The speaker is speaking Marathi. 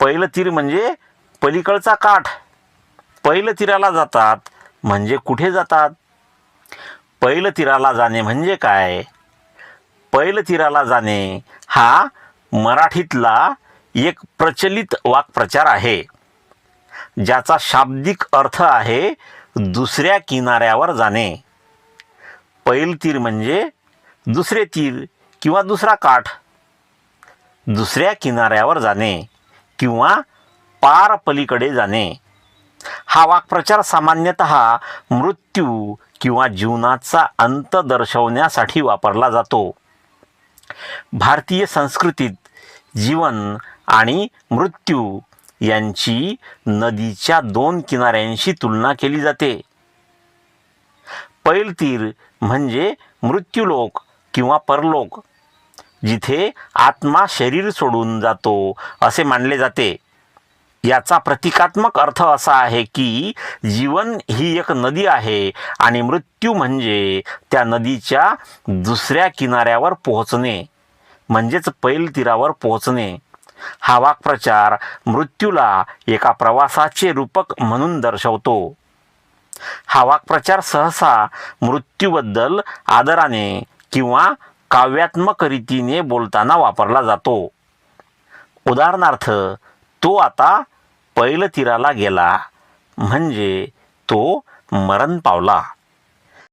पहिलं तीर म्हणजे पलीकडचा काठ. पहिलं तीराला जातात म्हणजे कुठे जातात? पहिलं तीराला जाणे म्हणजे काय? पहिलं तीराला जाणे हा मराठीतला एक प्रचलित वाक्प्रचार आहे. ज्याचा शाब्दिक अर्थ आहे दुसऱ्या किनाऱ्यावर जाणे. पैल तीर म्हणजे दुसरे तीर किंवा दुसरा काठ. दुसऱ्या किनाऱ्यावर जाणे. किंवा पार पलीकडे जाणे. हा वाक्प्रचार सामान्यतः मृत्यू किंवा जीवनाचा अंत दर्शवण्यासाठी वापरला जातो. भारतीय संस्कृतीत जीवन आणि मृत्यू यांची नदीच्या दोन किनाऱ्यांशी तुलना केली जाते. पैलतीर म्हणजे मृत्यूलोक किंवा परलोक. जिथे आत्मा शरीर सोडून जातो असे मानले जाते. याचा प्रतिकात्मक अर्थ असा आहे की जीवन ही एक नदी आहे आणि मृत्यू म्हणजे त्या नदीच्या दुसऱ्या किनाऱ्यावर पोहोचणे म्हणजेच पैल तीरावर पोहोचणे. हा वाक्प्रचार मृत्यूला एका प्रवासाचे रूपक म्हणून दर्शवतो. हा वाक्प्रचार सहसा मृत्यूबद्दल आदराने किंवा काव्यात्मक रीतीने बोलताना वापरला जातो. उदाहरणार्थ तो आता पैलतीराला गेला. म्हणजे तो मरण पावला.